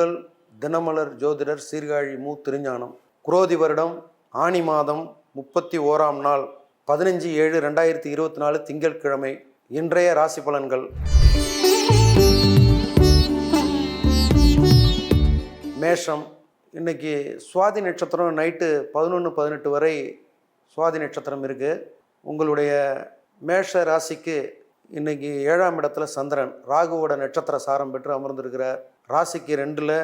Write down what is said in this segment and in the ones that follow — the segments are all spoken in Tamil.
உங்கள் தினமலர் ஜோதிடர் சீர்காழி மு. திருஞானம். குரோதி வருடம் ஆனி மாதம் முப்பத்தி ஓராம் நாள் பதினஞ்சு ஏழு ரெண்டாயிரத்தி இருபத்தி நாலு திங்கட்கிழமை. இன்றைய ராசி பலன்கள். மேஷம். இன்னைக்கு சுவாதி நட்சத்திரம் நைட்டு பதினொன்று பதினெட்டு வரை சுவாதி நட்சத்திரம் இருக்குது உங்களுடைய மேஷ ராசிக்கு இன்னைக்கு ஏழாம் இடத்துல சந்திரன். ராகுவோட நட்சத்திர சாரம் பெற்று அமர்ந்திருக்கிறார். ராசிக்கு ரெண்டில்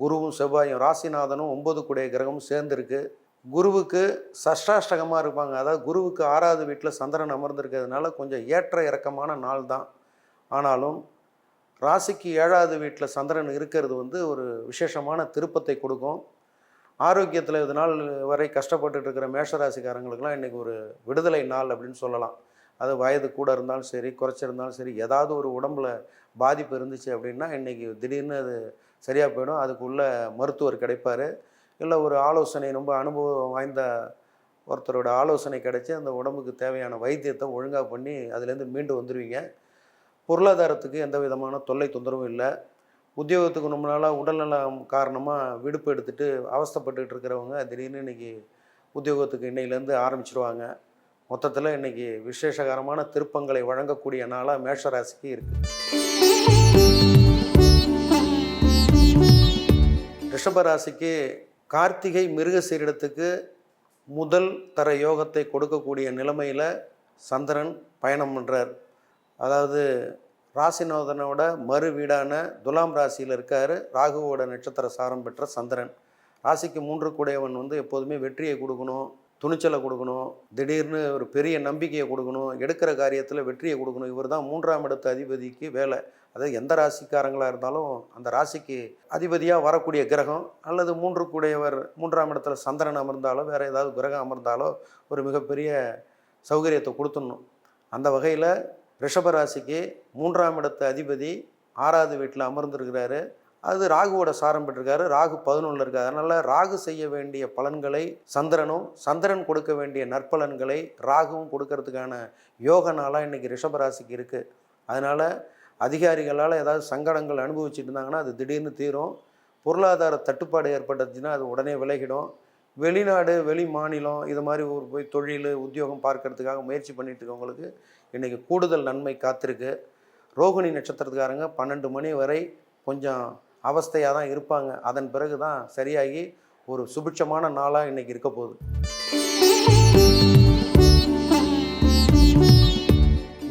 குருவும் செவ்வாயும் ராசிநாதனும் ஒன்பது கூடிய கிரகமும் சேர்ந்துருக்கு. குருவுக்கு சஷ்டாஷ்டகமாக இருப்பாங்க. அதாவது குருவுக்கு ஆறாவது வீட்டில் சந்திரன் அமர்ந்திருக்கிறதுனால கொஞ்சம் ஏற்ற இறக்கமான நாள் தான். ஆனாலும் ராசிக்கு ஏழாவது வீட்டில் சந்திரன் இருக்கிறது வந்து ஒரு விசேஷமான திருப்பத்தை கொடுக்கும். ஆரோக்கியத்தில் இது நாள் வரை கஷ்டப்பட்டுட்டு இருக்கிற மேஷராசிக்காரங்களுக்கெல்லாம் இன்றைக்கி ஒரு விடுதலை நாள் அப்படின்னு சொல்லலாம். அது வயது கூட இருந்தாலும் சரி குறைச்சிருந்தாலும் சரி ஏதாவது ஒரு உடம்புல பாதிப்பு இருந்துச்சு அப்படின்னா இன்றைக்கி திடீர்னு அது சரியாக போயிடும். அதுக்குள்ள மருத்துவர் கிடைப்பார். இல்லை ஒரு ஆலோசனை ரொம்ப அனுபவம் வாய்ந்த ஒருத்தரோட ஆலோசனை கிடைச்சி அந்த உடம்புக்கு தேவையான வைத்தியத்தை ஒழுங்காக பண்ணி அதுலேருந்து மீண்டு வந்துடுவீங்க பொருளாதாரத்துக்கு எந்த விதமான தொல்லை தொந்தரவும் இல்லை. உத்தியோகத்துக்கு ரொம்ப நாளாக உடல்நலம் காரணமாக விடுப்பு எடுத்துகிட்டு அவஸ்தப்பட்டுக்கிட்டு இருக்கிறவங்க திடீர்னு இன்றைக்கி உத்தியோகத்துக்கு இன்னையிலேருந்து ஆரம்பிச்சிருவாங்க. மொத்தத்தில் இன்றைக்கி விசேஷகரமான திருப்பங்களை வழங்கக்கூடிய நாளாக மேஷராசிக்கு இருக்குது ரிஷபராசிக்கு கார்த்திகை மிருகசீரிடத்துக்கு முதல் தர யோகத்தை கொடுக்கக்கூடிய நிலைமையில் சந்திரன் பயணம் பண்ணுறார் அதாவது ராசிநாதனோட மறு வீடான துலாம் ராசியில் இருக்கார். ராகுவோட நட்சத்திர சாரம் பெற்ற சந்திரன். ராசிக்கு மூன்று கூடையவன் வந்து எப்போதுமே வெற்றியை கொடுக்கணும் துணிச்சலை கொடுக்கணும் திடீர்னு ஒரு பெரிய நம்பிக்கையை கொடுக்கணும் எடுக்கிற காரியத்தில் வெற்றியை கொடுக்கணும். இவர் தான் மூன்றாம் இடத்து அதிபதிக்கு வேலை. அதாவது எந்த ராசிக்காரங்களாக இருந்தாலும் அந்த ராசிக்கு அதிபதியாக வரக்கூடிய கிரகம் அல்லது மூன்று கூடியவர் மூன்றாம் இடத்துல சந்திரன் அமர்ந்தாலோ வேறு ஏதாவது கிரகம் அமர்ந்தாலோ ஒரு மிகப்பெரிய சௌகரியத்தை கொடுத்துடணும். அந்த வகையில் ரிஷபராசிக்கு மூன்றாம் இடத்து அதிபதி ஆறாவது வீட்டில் அமர்ந்திருக்கிறாரு. அது ராகுவோட சாரம் பெற்றிருக்காரு. ராகு பதினொன்றில் இருக்காரு. அதனால் ராகு செய்ய வேண்டிய பலன்களை சந்திரனும் சந்திரன் கொடுக்க வேண்டிய நற்பலன்களை ராகுவும் கொடுக்கறதுக்கான யோக நாளாக இன்றைக்கி ரிஷபராசிக்கு இருக்குது அதனால் அதிகாரிகளால் ஏதாவது சங்கடங்கள் அனுபவிச்சுட்டு இருந்தாங்கன்னா அது திடீர்னு தீரும். பொருளாதார தட்டுப்பாடு ஏற்பட்டுச்சுன்னா அது உடனே விலகிடும். வெளிநாடு வெளி மாநிலம் இது மாதிரி ஊர் போய் தொழில் உத்தியோகம் பார்க்கறதுக்காக முயற்சி பண்ணிட்டு இருக்கவங்களுக்கு இன்றைக்கி கூடுதல் நன்மை காத்திருக்கு. ரோகிணி நட்சத்திரத்துக்காரங்க பன்னெண்டு மணி வரை கொஞ்சம் அவஸ்தையாக தான் இருப்பாங்க. அதன் பிறகு தான் சரியாகி ஒரு சுபிட்சமான நாளாக இன்றைக்கி இருக்க போகுது.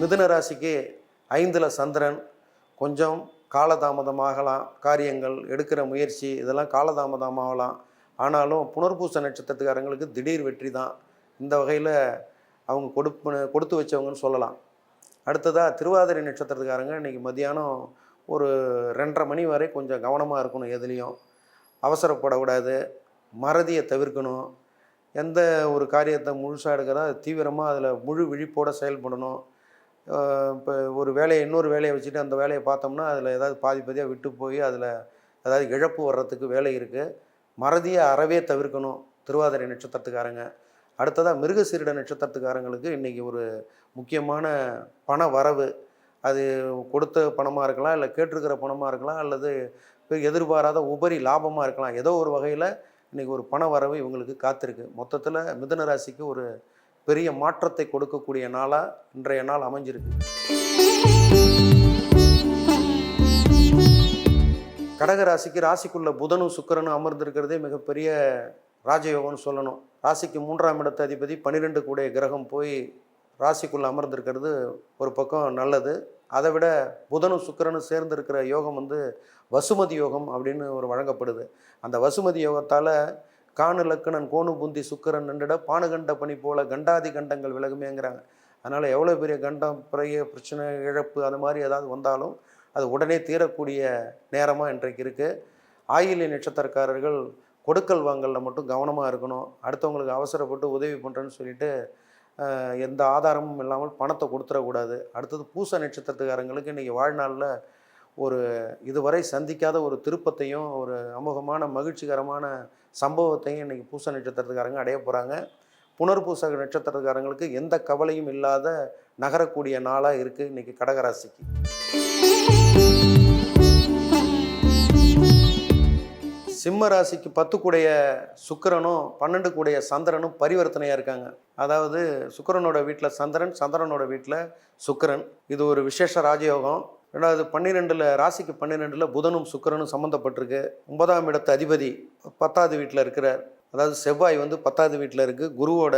மிதுன ராசிக்கு ஐந்தில் சந்திரன் கொஞ்சம் காலதாமதமாகலாம் காரியங்கள் எடுக்கிற முயற்சி இதெல்லாம் காலதாமதமாகலாம். ஆனாலும் புனர்பூச நட்சத்திரத்துக்காரங்களுக்கு திடீர் வெற்றி தான். இந்த வகையில் அவங்க கொடுப்பு கொடுத்து வச்சவங்கன்னு சொல்லலாம். அடுத்ததாக திருவாதிரை நட்சத்திரத்துக்காரங்க இன்றைக்கி மதியானம் ஒரு ரெண்டரை மணி வரை கொஞ்சம் கவனமாக இருக்கணும் எதுலேயும். அவசரப்படக்கூடாது மறதியை தவிர்க்கணும். எந்த ஒரு காரியத்தை முழுசாக எடுக்கிறதா தீவிரமாக அதில் முழு விழிப்போடு செயல்படணும். இப்போ ஒரு வேலையை இன்னொரு வேலையை வச்சுட்டு அந்த வேலையை பார்த்தோம்னா அதில் ஏதாவது பாதி பாதியாக விட்டு போய் அதில் ஏதாவது இழப்பு வர்றதுக்கு வேலை இருக்குது மறதியை அறவே தவிர்க்கணும். திருவாதிரை நட்சத்திரத்துக்காரங்க. அடுத்ததாக மிருகசீரிட நட்சத்திரத்துக்காரங்களுக்கு இன்றைக்கி ஒரு முக்கியமான பண வரவு. அது கொடுத்த பணமாக இருக்கலாம் இல்லை கேட்டிருக்கிற பணமாக இருக்கலாம் அல்லது எதிர்பாராத உபரி லாபமாக இருக்கலாம். ஏதோ ஒரு வகையில் இன்றைக்கி ஒரு பண வரவு இவங்களுக்கு காத்திருக்கு. மொத்தத்தில் மிதுன ராசிக்கு ஒரு பெரிய மாற்றத்தை கொடுக்கக்கூடிய நாளாக இன்றைய நாள் அமைஞ்சிருக்கு. கடகராசிக்கு ராசிக்குள்ள புதனும் சுக்கரனும் அமர்ந்திருக்கிறதே மிகப்பெரிய ராஜயோகம்னு சொல்லணும். ராசிக்கு மூன்றாம் இடத்து அதிபதி பன்னிரெண்டு கூடிய கிரகம் போய் ராசிக்குள்ளே அமர்ந்திருக்கிறது ஒரு பக்கம் நல்லது. அதை விட புதனும் சுக்கரனும் சேர்ந்து இருக்கிற யோகம் வந்து வசுமதி யோகம் அப்படின்னு ஒரு வழங்கப்படுது. அந்த வசுமதி யோகத்தால் காணு லக்கணன் கோணு புந்தி சுக்கிரன் நின்றுட பானுகண்ட பணி போல கண்டாதி கண்டங்கள் விலகுமேங்கிறாங்க அதனால் எவ்வளோ பெரிய கண்டம் பிறைய பிரச்சனை இழப்பு அது மாதிரி ஏதாவது வந்தாலும் அது உடனே தீரக்கூடிய நேரமாக இன்றைக்கு இருக்குது ஆயிலி நட்சத்திரக்காரர்கள் கொடுக்கல் வாங்கலில் மட்டும் கவனமாக இருக்கணும். அடுத்தவங்களுக்கு அவசரப்பட்டு உதவி பண்ணுறேன்னு சொல்லிட்டு எந்த ஆதாரமும் இல்லாமல் பணத்தை கொடுத்துடக்கூடாது. அடுத்தது பூச நட்சத்திரத்துக்காரங்களுக்கு இன்றைக்கி வாழ்நாளில் ஒரு இதுவரை சந்திக்காத ஒரு திருப்பத்தையும் ஒரு அமோகமான மகிழ்ச்சிகரமான சம்பவத்தையும் இன்றைக்கி பூச நட்சத்திரத்துக்காரங்க அடைய போகிறாங்க புனர்பூச நட்சத்திரக்காரங்களுக்கு எந்த கவலையும் இல்லாத நகரக்கூடிய நாளாக இருக்குது இன்றைக்கி கடகராசிக்கு. சிம்ம ராசிக்கு பத்து கூடைய சுக்கிரனும் பன்னெண்டு கூடைய சந்திரனும் பரிவர்த்தனையாக இருக்காங்க. அதாவது சுக்கரனோட வீட்டில் சந்திரன் சந்திரனோட வீட்டில் சுக்கிரன். இது ஒரு விசேஷ ராஜயோகம். ரெண்டாவது பன்னிரெண்டில் ராசிக்கு பன்னிரெண்டில் புதனும் சுக்கரனும் சம்மந்தப்பட்டிருக்கு ஒன்பதாம் இடத்து அதிபதி பத்தாவது வீட்டில் இருக்கிறார். அதாவது செவ்வாய் வந்து பத்தாவது வீட்டில் இருக்குது குருவோட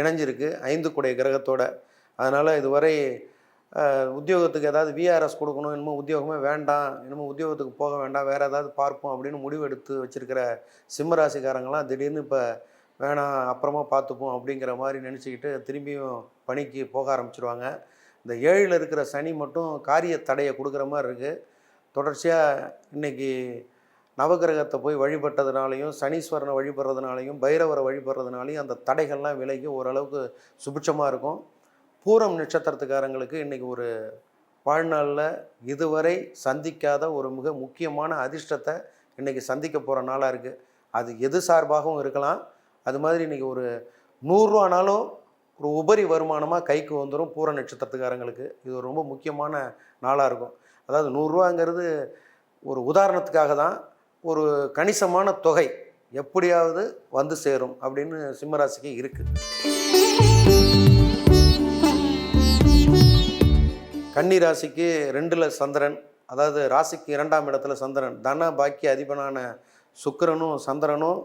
இணைஞ்சிருக்கு ஐந்து கூடைய கிரகத்தோட. அதனால் இதுவரை உத்தியோகத்துக்கு ஏதாவது விஆர்எஸ் கொடுக்கணும் இன்னமும் உத்தியோகமே வேண்டாம் இன்னமும் உத்தியோகத்துக்கு போக வேண்டாம் வேறு ஏதாவது பார்ப்போம் அப்படின்னு முடிவெடுத்து வச்சுருக்கிற சிம்ம ராசிக்காரங்களாம் திடீர்னு இப்போ வேணாம் அப்புறமா பார்த்துப்போம் அப்படிங்கிற மாதிரி நினச்சிக்கிட்டு திரும்பியும் பணிக்கு போக ஆரம்பிச்சிருவாங்க. இந்த ஏழில் இருக்கிற சனி மட்டும் காரிய தடையை கொடுக்குற மாதிரி இருக்குது தொடர்ச்சியாக இன்னைக்கு நவகிரகத்தை போய் வழிபட்டதுனாலையும் சனீஸ்வரனை வழிபடுறதுனாலையும் பைரவரை வழிபடுறதுனாலையும் அந்த தடைகள்லாம் விலகி ஓரளவுக்கு சுபிட்சமாக இருக்கும். பூரம் நட்சத்திரத்துக்காரங்களுக்கு இன்றைக்கி ஒரு வாழ்நாளில் இதுவரை சந்திக்காத ஒரு மிக முக்கியமான அதிர்ஷ்டத்தை இன்றைக்கி சந்திக்க போகிற நாளாக இருக்குது அது எது சார்பாகவும் இருக்கலாம். அது மாதிரி இன்றைக்கி ஒரு நூறுரூவானாலும் ஒரு உபரி வருமானமாக கைக்கு வந்துடும் பூர நட்சத்திரத்துக்காரங்களுக்கு. இது ரொம்ப முக்கியமான நாளாக இருக்கும். அதாவது நூறுரூவாங்கிறது ஒரு உதாரணத்துக்காக தான் ஒரு கணிசமான தொகை எப்படியாவது வந்து சேரும் அப்படின்னு சிம்மராசிக்கு இருக்குது கன்னி ராசிக்கு ரெண்டில் சந்திரன் அதாவது ராசிக்கு இரண்டாம் இடத்துல சந்திரன். தன பாக்கிய அதிபனான சுக்கரனும் சந்திரனும்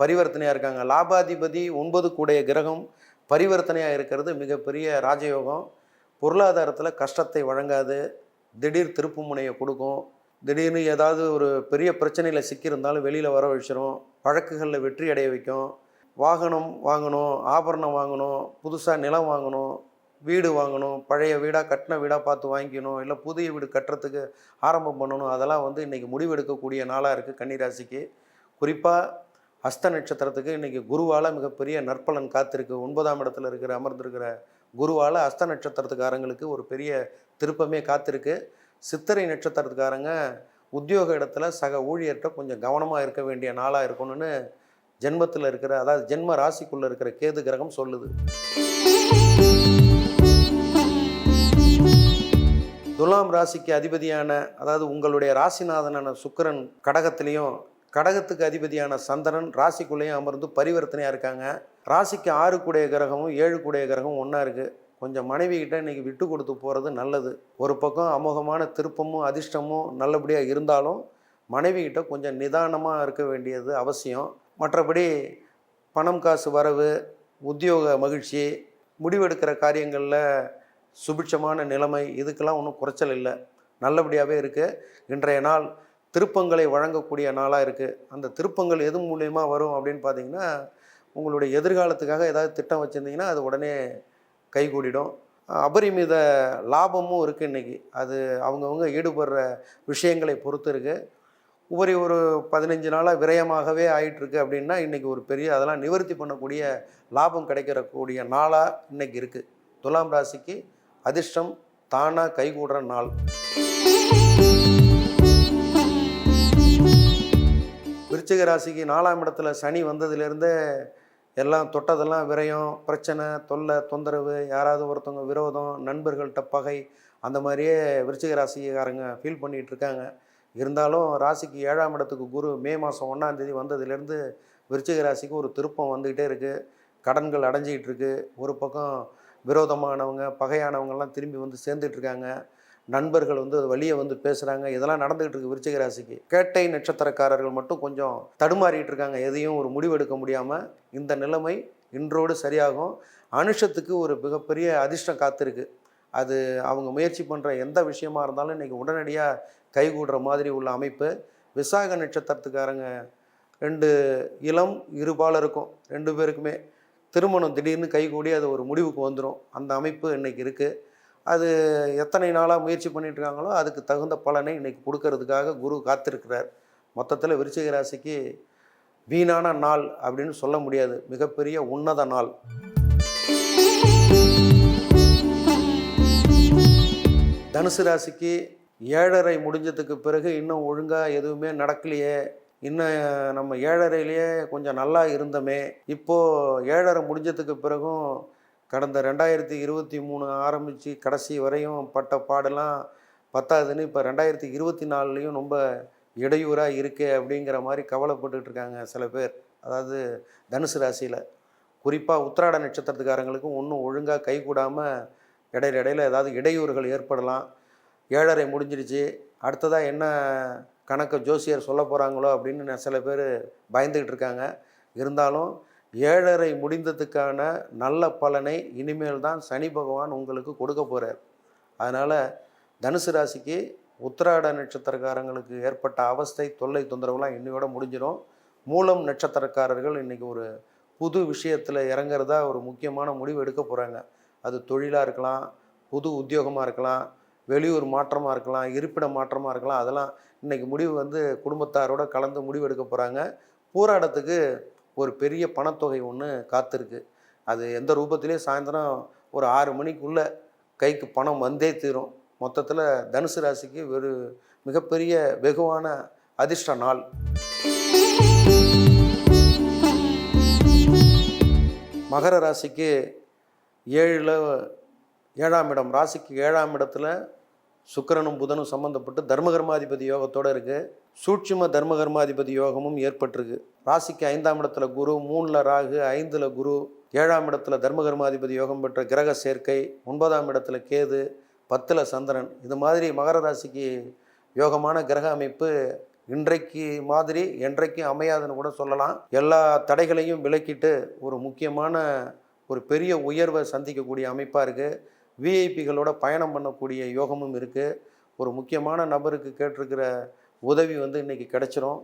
பரிவர்த்தனையாக இருக்காங்க. லாபாதிபதி ஒன்பது கூடைய கிரகம் பரிவர்த்தனையாக இருக்கிறது மிகப்பெரிய ராஜயோகம். பொருளாதாரத்தில் கஷ்டத்தை வழங்காது. திடீர் திருப்பு முனையை கொடுக்கும். திடீர்னு ஏதாவது ஒரு பெரிய பிரச்சனையில் சிக்கியிருந்தாலும் வெளியில் வர வச்சிரும். வழக்குகளில் வெற்றி அடைய வைக்கும். வாகனம் வாங்கணும் ஆபரணம் வாங்கணும் புதுசாக நிலம் வாங்கணும் வீடு வாங்கணும் பழைய வீடாக கட்டின வீடாக பார்த்து வாங்கிக்கணும் இல்லை புதிய வீடு கட்டுறதுக்கு ஆரம்பம் பண்ணணும். அதெல்லாம் வந்து இன்றைக்கி முடிவெடுக்கக்கூடிய நாளாக இருக்குது கன்னிராசிக்கு. குறிப்பாக ஹஸ்த நட்சத்திரத்துக்கு இன்றைக்கி குருவால் மிகப்பெரிய நற்பலன் காத்திருக்கு. ஒன்பதாம் இடத்துல இருக்கிற அமர்ந்திருக்கிற குருவால் ஹஸ்த நட்சத்திரத்துக்காரங்களுக்கு ஒரு பெரிய திருப்பமே காத்திருக்கு. சித்திரை நட்சத்திரத்துக்காரங்க உத்தியோக இடத்துல சக ஊழியர்கிட்ட கொஞ்சம் கவனமாக இருக்க வேண்டிய நாளாக இருக்கணும்னு ஜென்மத்தில் இருக்கிற அதாவது ஜென்ம ராசிக்குள்ளே இருக்கிற கேது கிரகம் சொல்லுது. துலாம் ராசிக்கு அதிபதியான அதாவது உங்களுடைய ராசிநாதனான சுக்கிரன் கடகத்திலையும் கடகத்துக்கு அதிபதியான சந்திரன் ராசிக்குள்ளேயும் அமர்ந்து பரிவர்த்தனையாக இருக்காங்க. ராசிக்கு ஆறு கூடிய கிரகமும் ஏழு கூடைய கிரகமும் ஒன்றா இருக்குது கொஞ்சம் மனைவி கிட்ட இன்னைக்கு விட்டு கொடுத்து போகிறது நல்லது. ஒரு பக்கம் அமோகமான திருப்பமும் அதிர்ஷ்டமும் நல்லபடியாக இருந்தாலும் மனைவி கிட்ட கொஞ்சம் நிதானமாக இருக்க வேண்டியது அவசியம். மற்றபடி பணம் காசு வரவு உத்தியோக மகிழ்ச்சி முடிவெடுக்கிற காரியங்களில் சுபிட்சமான நிலைமை இதுக்கெல்லாம் ஒன்றும் குறைச்சல் இல்லை. நல்லபடியாகவே இருக்குது இன்றைய நாள் திருப்பங்களை வழங்கக்கூடிய நாளாக இருக்குது அந்த திருப்பங்கள் எது மூலயமா வரும் அப்படின்னு பார்த்தீங்கன்னா உங்களுடைய எதிர்காலத்துக்காக ஏதாவது திட்டம் வச்சுருந்தீங்கன்னா அது உடனே கைகூடிடும். அபரிமித லாபமும் இருக்குது இன்றைக்கி அது அவங்கவுங்க ஈடுபடுற விஷயங்களை பொறுத்து இருக்குது உபரி ஒரு பதினஞ்சு நாளாக விரயமாகவே ஆயிட்டுருக்கு அப்படின்னா இன்றைக்கி ஒரு பெரிய அதெல்லாம் நிவர்த்தி பண்ணக்கூடிய லாபம் கிடைக்கிறக்கூடிய நாளாக இன்றைக்கி இருக்குது துலாம் ராசிக்கு அதிர்ஷ்டம் தானாக கைகூடுற நாள். விருச்சிக ராசிக்கு நாலாம் இடத்துல சனி வந்ததுலேருந்தே எல்லாம் தொட்டதெல்லாம் விரயம் பிரச்சனை தொல்லை தொந்தரவு யாராவது ஒருத்தவங்க விரோதம் நண்பர்கள்ட்ட பகை அந்த மாதிரியே விருச்சிக ராசிக்காரங்க ஃபீல் பண்ணிகிட்டு இருக்காங்க. இருந்தாலும் ராசிக்கு ஏழாம் இடத்துக்கு குரு மே மாதம் ஒன்றாந்தேதி வந்ததுலேருந்து விருச்சிக ராசிக்கு ஒரு திருப்பம் வந்துக்கிட்டே இருக்குது கடன்கள் அடைஞ்சிக்கிட்டு இருக்குது ஒரு பக்கம் விரோதமானவங்க பகையானவங்கெல்லாம் திரும்பி வந்து சேர்ந்துட்டு இருக்காங்க. நண்பர்கள் வந்து வழியை வந்து பேசுகிறாங்க இதெல்லாம் நடந்துகிட்டு இருக்கு விருச்சிக ராசிக்கு. கேட்டை நட்சத்திரக்காரர்கள் மட்டும் கொஞ்சம் தடுமாறிட்டு இருக்காங்க. எதையும் ஒரு முடிவெடுக்க முடியாமல் இந்த நிலைமை இன்றோடு சரியாகும். அனுஷத்துக்கு ஒரு மிகப்பெரிய அதிர்ஷ்டம் காத்திருக்கு. அது அவங்க முயற்சி பண்ணுற எந்த விஷயமா இருந்தாலும் இன்றைக்கி உடனடியாக கைகூடுற மாதிரி உள்ள அமைப்பு. விசாக நட்சத்திரத்துக்காரங்க ரெண்டு இளம் இருபாலருக்கும் ரெண்டு பேருக்குமே திருமணம் திடீர்னு கைகூடி அது ஒரு முடிவுக்கு வந்துடும் அந்த அமைப்பு இன்றைக்கி இருக்குது அது எத்தனை நாளாக முயற்சி பண்ணிட்டு இருக்காங்களோ அதுக்கு தகுந்த பலனை இன்னைக்கு கொடுக்கறதுக்காக குரு காத்திருக்கிறார். மொத்தத்தில் விருச்சிக ராசிக்கு வீணான நாள் அப்படின்னு சொல்ல முடியாது. மிகப்பெரிய உன்னத நாள். தனுசு ராசிக்கு ஏழரை முடிஞ்சதுக்கு பிறகு இன்னும் ஒழுங்காக எதுவுமே நடக்கலையே. இன்னும் நம்ம ஏழரையிலேயே கொஞ்சம் நல்லா இருந்தோமே. இப்போது ஏழரை முடிஞ்சதுக்கு பிறகும் கடந்த ரெண்டாயிரத்தி இருபத்தி மூணு ஆரம்பித்து கடைசி வரையும் பட்ட பாடெல்லாம் பத்தாதுன்னு இப்போ ரெண்டாயிரத்தி இருபத்தி நாலுலேயும் ரொம்ப இடையூறாக இருக்கே அப்படிங்கிற மாதிரி கவலைப்பட்டுட்டு இருக்காங்க சில பேர். அதாவது தனுசு ராசியில். குறிப்பாக உத்திராட நட்சத்திரத்துக்காரங்களுக்கும் ஒன்றும் ஒழுங்காக கைகூடாமல் இடையில இடையில ஏதாவது இடையூறுகள் ஏற்படலாம். ஏழரை முடிஞ்சிடுச்சு அடுத்ததாக என்ன கணக்கு ஜோசியர் சொல்ல போகிறாங்களோ அப்படின்னு நான் சில பேர் பயந்துக்கிட்டு இருக்காங்க. இருந்தாலும் ஏழரை முடிந்ததுக்கான நல்ல பலனை இனிமேல் தான் சனி பகவான் உங்களுக்கு கொடுக்க போகிறார் அதனால் தனுசு ராசிக்கு உத்திராட நட்சத்திரக்காரங்களுக்கு ஏற்பட்ட அவஸ்தை தொல்லை தொந்தரவுலாம் இன்னையோட முடிஞ்சிடும் மூலம் நட்சத்திரக்காரர்கள் இன்றைக்கி ஒரு புது விஷயத்தில் இறங்குறதா ஒரு முக்கியமான முடிவு எடுக்க போகிறாங்க அது தொழிலாக இருக்கலாம் புது உத்தியோகமாக இருக்கலாம் வெளியூர் மாற்றமாக இருக்கலாம் இருப்பிட மாற்றமாக இருக்கலாம் அதெல்லாம் இன்றைக்கி முடிவு வந்து குடும்பத்தாரோட கலந்து முடிவு எடுக்க போகிறாங்க போராடத்துக்கு ஒரு பெரிய பணத்தொகை ஒன்று காத்திருக்கு. அது எந்த ரூபத்திலையும் சாயந்தரம் ஒரு ஆறு மணிக்குள்ளே கைக்கு பணம் வந்தே தீரும். மொத்தத்தில் தனுசு ராசிக்கு ஒரு மிகப்பெரிய வெகுவான அதிர்ஷ்ட நாள். மகர ராசிக்கு ஏழில் ஏழாம் இடம். ராசிக்கு ஏழாம் இடத்துல சுக்கிரனும் புதனும் சம்மந்தப்பட்டு தர்மகர்மாதிபதி யோகத்தோடு இருக்குது சூட்சும தர்மகர்மாதிபதி யோகமும் ஏற்பட்டிருக்கு. ராசிக்கு ஐந்தாம் இடத்துல குரு மூணில் ராகு ஐந்தில் குரு ஏழாம் இடத்துல தர்மகர்மாதிபதி யோகம் பெற்ற கிரக சேர்க்கை ஒன்பதாம் இடத்துல கேது பத்தில் சந்திரன். இது மாதிரி மகர ராசிக்கு யோகமான கிரக அமைப்பு இன்றைக்கு மாதிரி என்றைக்கும் அமையாதுன்னு கூட சொல்லலாம். எல்லா தடைகளையும் விலக்கிட்டு ஒரு முக்கியமான ஒரு பெரிய உயர்வை சந்திக்கக்கூடிய அமைப்பாக இருக்குது விஐபிகளோட பயணம் பண்ணக்கூடிய யோகமும் இருக்குது ஒரு முக்கியமான நபருக்கு கேட்டிருக்கிற உதவி வந்து இன்றைக்கி கிடச்சிரும்.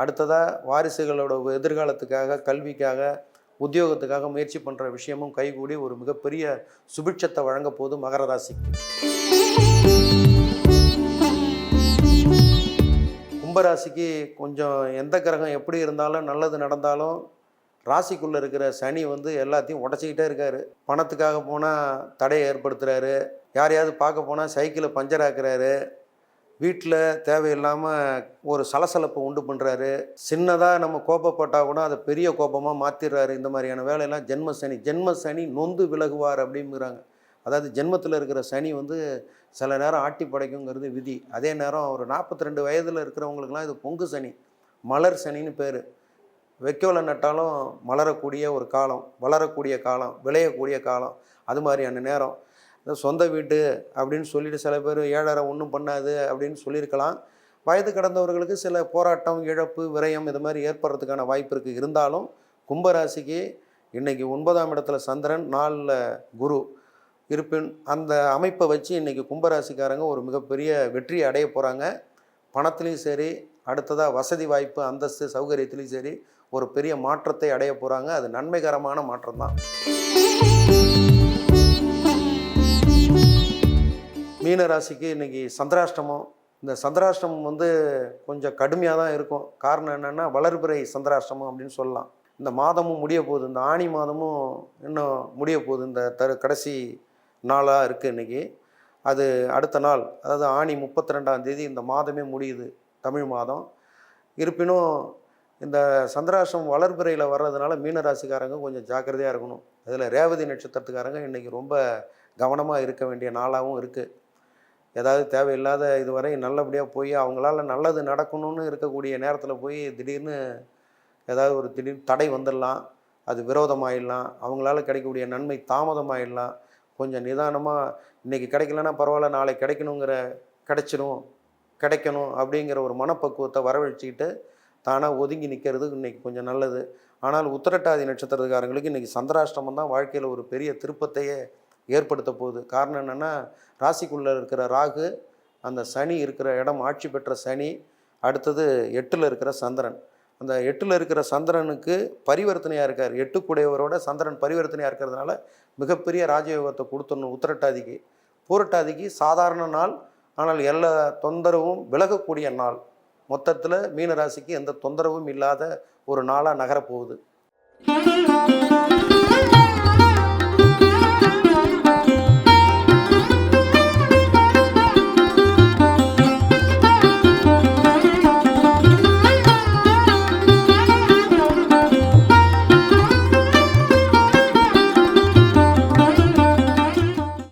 அடுத்ததாக வாரிசுகளோட எதிர்காலத்துக்காக கல்விக்காக உத்தியோகத்துக்காக முயற்சி பண்ணுற விஷயமும் கைகூடி ஒரு மிகப்பெரிய சுபிட்சத்தை வழங்க போது மகர ராசிக்கு. கும்பராசிக்கு கொஞ்சம் எந்த கிரகம் எப்படி இருந்தாலும் நல்லது நடந்தாலும் ராசிக்குள்ளே இருக்கிற சனி வந்து எல்லாத்தையும் உடச்சிக்கிட்டே இருக்காரு. பணத்துக்காக போனால் தடையை ஏற்படுத்துகிறாரு யாரையாவது பார்க்க போனால் சைக்கிளை பஞ்சர் ஆக்குறாரு. வீட்டில் தேவையில்லாமல் ஒரு சலசலப்பை உண்டு பண்ணுறாரு சின்னதாக நம்ம கோபப்பட்டால் கூட அதை பெரிய கோபமாக மாற்றிடுறாரு இந்த மாதிரியான வேலையெல்லாம் ஜென்ம சனி ஜென்ம சனி நொந்து விலகுவார் அப்படிங்கிறாங்க. அதாவது ஜென்மத்தில் இருக்கிற சனி வந்து சில நேரம் ஆட்டி படைக்குங்கிறது விதி. அதே நேரம் ஒரு நாற்பத்தி ரெண்டு வயதில் இருக்கிறவங்களுக்குலாம் இது பொங்கு சனி மலர் சனின்னு பேர். வைக்கோலை நட்டாலும் மலரக்கூடிய ஒரு காலம் வளரக்கூடிய காலம் விளையக்கூடிய காலம் அது மாதிரியான நேரம். இந்த சொந்த வீட்டு அப்படின்னு சொல்லிட்டு சில பேர் ஏழரை ஒன்றும் பண்ணாது அப்படின்னு சொல்லியிருக்கலாம். வயது கடந்தவர்களுக்கு சில போராட்டம் இழப்பு விரயம் இது மாதிரி ஏற்படுறதுக்கான வாய்ப்பு இருக்குது இருந்தாலும் கும்பராசிக்கு இன்றைக்கி ஒன்பதாம் இடத்துல சந்திரன் நாலில் குரு இருப்பின் அந்த அமைப்பை வச்சு இன்றைக்கி கும்பராசிக்காரங்க ஒரு மிகப்பெரிய வெற்றி அடைய போகிறாங்க பணத்துலேயும் சரி அடுத்ததாக வசதி வாய்ப்பு அந்தஸ்து சௌகரியத்துலேயும் சரி ஒரு பெரிய மாற்றத்தை அடைய போகிறாங்க அது நன்மைகரமான மாற்றம் தான் மீன ராசிக்கு இன்றைக்கி சந்திராஷ்டமம். இந்த சந்திராஷ்டமம் வந்து கொஞ்சம் கடுமையாக தான் இருக்கும். காரணம் என்னென்னா வளர்பிறை சந்திராஷ்டமம் அப்படின்னு சொல்லலாம். இந்த மாதமும் முடிய போகுது. இந்த ஆணி மாதமும் இன்னும் முடிய போகுது. இந்த தரு கடைசி நாளாக இருக்குது இன்றைக்கி அது அடுத்த நாள் அதாவது ஆணி முப்பத்தி ரெண்டாம் தேதி இந்த மாதமே முடியுது. தமிழ் மாதம். இருப்பினும் இந்த சந்திராஷ்டம் வளர்பிறையில் வர்றதுனால மீனராசிக்காரங்க கொஞ்சம் ஜாக்கிரதையாக இருக்கணும். அதில் ரேவதி நட்சத்திரத்துக்காரங்க இன்றைக்கி ரொம்ப கவனமாக இருக்க வேண்டிய நாளாகவும் இருக்குது ஏதாவது தேவையில்லாத இதுவரை நல்லபடியாக போய் அவங்களால நல்லது நடக்கணும்னு இருக்கக்கூடிய நேரத்தில் போய் திடீர்னு ஏதாவது ஒரு திடீர் தடை வந்துடலாம் அது விரோதமாயிடலாம் அவங்களால கிடைக்கக்கூடிய நன்மை தாமதமாயிடலாம் கொஞ்சம் நிதானமாக இன்றைக்கி கிடைக்கலன்னா பரவாயில்ல நாளை கிடைக்கணுங்கிற கிடைச்சிரும் கிடைக்கணும் அப்படிங்கிற ஒரு மனப்பக்குவத்தை வரவழைச்சிக்கிட்டு தானாக ஒதுங்கி நிற்கிறது இன்றைக்கி கொஞ்சம் நல்லது. ஆனால் உத்திரட்டாதி நட்சத்திரத்துக்காரங்களுக்கு இன்றைக்கி சந்திராஷ்டமம் தான் வாழ்க்கையில் ஒரு பெரிய திருப்பத்தையே ஏற்படுத்த போகுது. காரணம் என்னென்னா ராசிக்குள்ளே இருக்கிற ராகு அந்த சனி இருக்கிற இடம் ஆட்சி பெற்ற சனி அடுத்தது எட்டில் இருக்கிற சந்திரன். அந்த எட்டில் இருக்கிற சந்திரனுக்கு பரிவர்த்தனையாக இருக்கார். எட்டுக்குடையவரோட சந்திரன் பரிவர்த்தனையாக இருக்கிறதுனால மிகப்பெரிய ராஜயோகத்தை கொடுத்துடணும் உத்திரட்டாதிக்கு. பூரட்டாதிக்கு சாதாரண நாள் ஆனால் எல்லா தொந்தரவும் விலகக்கூடிய நாள். மொத்தத்தில் மீனராசிக்கு எந்த தொந்தரவும் இல்லாத ஒரு நாளாக நகரப்போகுது.